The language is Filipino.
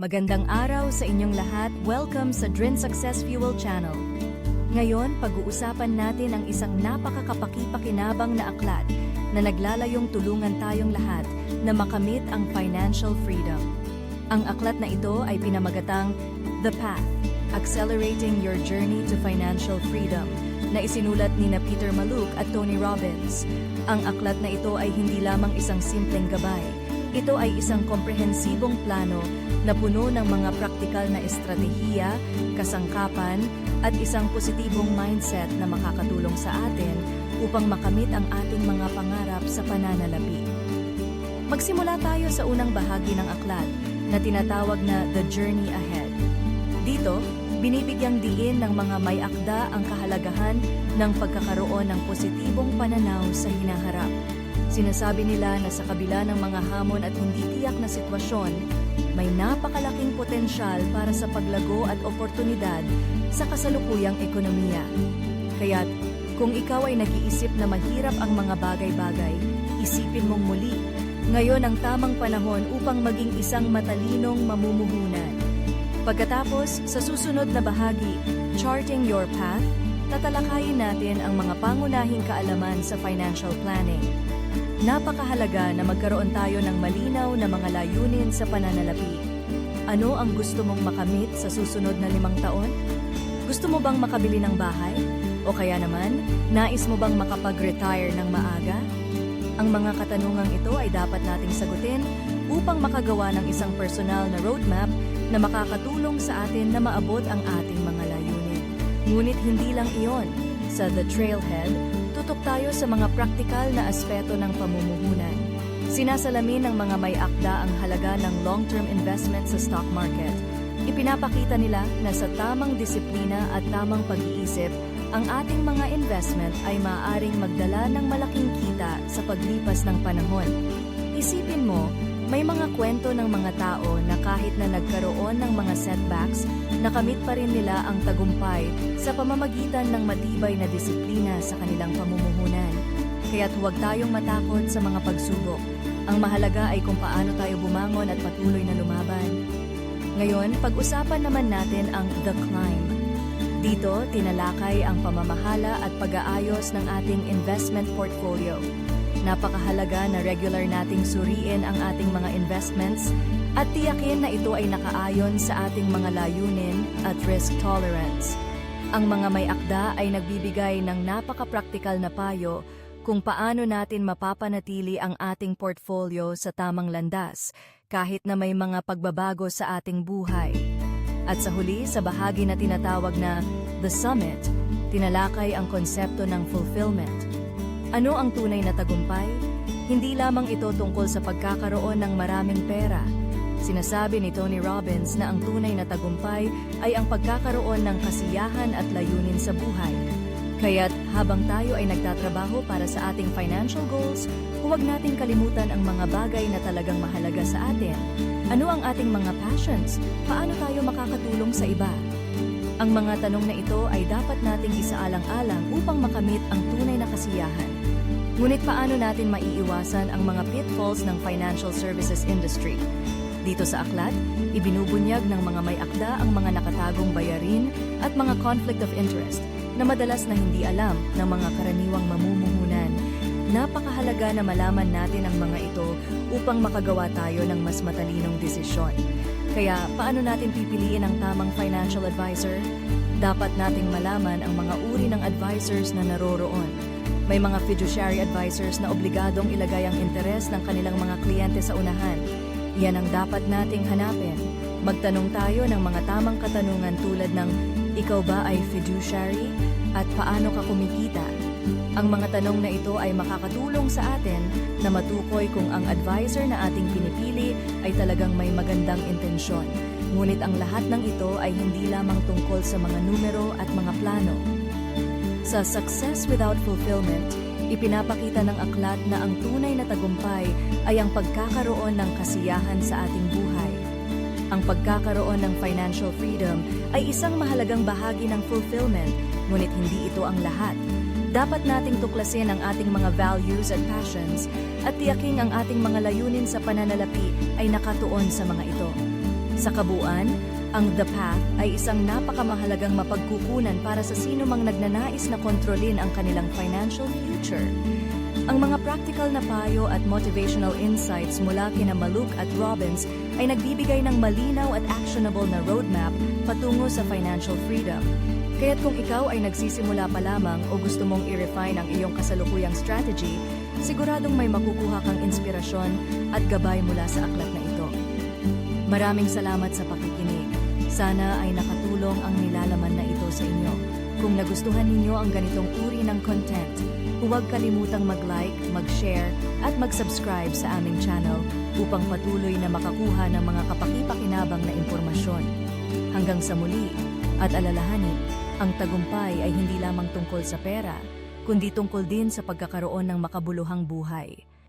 Magandang araw sa inyong lahat. Welcome sa Drin Success Fuel Channel. Ngayon, pag-uusapan natin ang isang napakakapaki-pakinabang na aklat na naglalayong tulungan tayong lahat na makamit ang financial freedom. Ang aklat na ito ay pinamagatang The Path, Accelerating Your Journey to Financial Freedom na isinulat ni na Peter Maluk at Tony Robbins. Ang aklat na ito ay hindi lamang isang simpleng gabay. Ito ay isang komprehensibong plano na puno ng mga praktikal na estratehiya, kasangkapan, at isang positibong mindset na makakatulong sa atin upang makamit ang ating mga pangarap sa pananalapi. Magsimula tayo sa unang bahagi ng aklat na tinatawag na The Journey Ahead. Dito, binibigyang diin ng mga may akda ang kahalagahan ng pagkakaroon ng positibong pananaw sa hinaharap. Sinasabi nila na sa kabila ng mga hamon at hindi tiyak na sitwasyon, may napakalaking potensyal para sa paglago at oportunidad sa kasalukuyang ekonomiya. Kaya't kung ikaw ay nag-iisip na mahirap ang mga bagay-bagay, isipin mong muli. Ngayon ang tamang panahon upang maging isang matalinong mamumuhunan. Pagkatapos, sa susunod na bahagi, Charting Your Path, tatalakayin natin ang mga pangunahing kaalaman sa financial planning. Napakahalaga na magkaroon tayo ng malinaw na mga layunin sa pananalapi. Ano ang gusto mong makamit sa susunod na limang taon? Gusto mo bang makabili ng bahay? O kaya naman, nais mo bang makapag-retire ng maaga? Ang mga katanungang ito ay dapat nating sagutin upang makagawa ng isang personal na roadmap na makakatulong sa atin na maabot ang ating mga layunin. Ngunit hindi lang iyon. Sa The Trailhead, tutok tayo sa mga praktikal na aspeto ng pamumuhunan. Sinasalamin ng mga may akda ang halaga ng long-term investment sa stock market. Ipinapakita nila na sa tamang disiplina at tamang pag-iisip, ang ating mga investment ay maaaring magdala ng malaking kita sa paglipas ng panahon. Isipin mo, may mga kwento ng mga tao na kahit na nagkaroon ng mga setbacks, nakamit pa rin nila ang tagumpay sa pamamagitan ng matibay na disiplina sa kanilang pamumuhunan. Kaya't huwag tayong matakot sa mga pagsubok. Ang mahalaga ay kung paano tayo bumangon at patuloy na lumaban. Ngayon, pag-usapan naman natin ang The Climb. Dito, tinalakay ang pamamahala at pag-aayos ng ating investment portfolio. Napakahalaga na regular nating suriin ang ating mga investments at tiyakin na ito ay nakaayon sa ating mga layunin at risk tolerance. Ang mga may akda ay nagbibigay ng napaka-praktikal na payo kung paano natin mapapanatili ang ating portfolio sa tamang landas kahit na may mga pagbabago sa ating buhay. At sa huli, sa bahagi na tinatawag na The Summit, tinalakay ang konsepto ng fulfillment. Ano ang tunay na tagumpay? Hindi lamang ito tungkol sa pagkakaroon ng maraming pera. Sinasabi ni Tony Robbins na ang tunay na tagumpay ay ang pagkakaroon ng kasiyahan at layunin sa buhay. Kaya't habang tayo ay nagtatrabaho para sa ating financial goals, huwag nating kalimutan ang mga bagay na talagang mahalaga sa atin. Ano ang ating mga passions? Paano tayo makakatulong sa iba? Ang mga tanong na ito ay dapat nating isaalang-alang upang makamit ang tunay na kasiyahan. Ngunit paano natin maiiwasan ang mga pitfalls ng financial services industry? Dito sa aklat, ibinubunyag ng mga may akda ang mga nakatagong bayarin at mga conflict of interest na madalas na hindi alam ng mga karaniwang mamumuhunan. Napakahalaga na malaman natin ang mga ito upang makagawa tayo ng mas matalinong desisyon. Kaya paano natin pipiliin ang tamang financial advisor? Dapat nating malaman ang mga uri ng advisors na naroroon. May mga fiduciary advisors na obligadong ilagay ang interes ng kanilang mga kliyente sa unahan. Yan ang dapat nating hanapin. Magtanong tayo ng mga tamang katanungan tulad ng ikaw ba ay fiduciary at paano ka kumikita? Ang mga tanong na ito ay makakatulong sa atin na matukoy kung ang advisor na ating pinipili ay talagang may magandang intensyon. Ngunit ang lahat ng ito ay hindi lamang tungkol sa mga numero at mga plano. Sa Success Without Fulfillment, ipinapakita ng aklat na ang tunay na tagumpay ay ang pagkakaroon ng kasiyahan sa ating buhay. Ang pagkakaroon ng financial freedom ay isang mahalagang bahagi ng fulfillment, ngunit hindi ito ang lahat. Dapat nating tuklasin ang ating mga values at passions at tiyaking ang ating mga layunin sa pananalapi ay nakatuon sa mga ito. Sa kabuuan, ang The Path ay isang napakamahalagang mapagkukunan para sa sino mang nagnanais na kontrolin ang kanilang financial future. Ang mga practical na payo at motivational insights mula kina Maluk at Robbins ay nagbibigay ng malinaw at actionable na roadmap patungo sa financial freedom. Kaya't kung ikaw ay nagsisimula pa lamang o gusto mong i-refine ang iyong kasalukuyang strategy, siguradong may makukuha kang inspirasyon at gabay mula sa aklat na ito. Maraming salamat sa pakikinig. Sana ay nakatulong ang nilalaman na ito sa inyo. Kung nagustuhan ninyo ang ganitong uri ng content, huwag kalimutang mag-like, mag-share, at mag-subscribe sa aming channel upang patuloy na makakuha ng mga kapaki-pakinabang na impormasyon. Hanggang sa muli, at alalahanin, ang tagumpay ay hindi lamang tungkol sa pera, kundi tungkol din sa pagkakaroon ng makabuluhang buhay.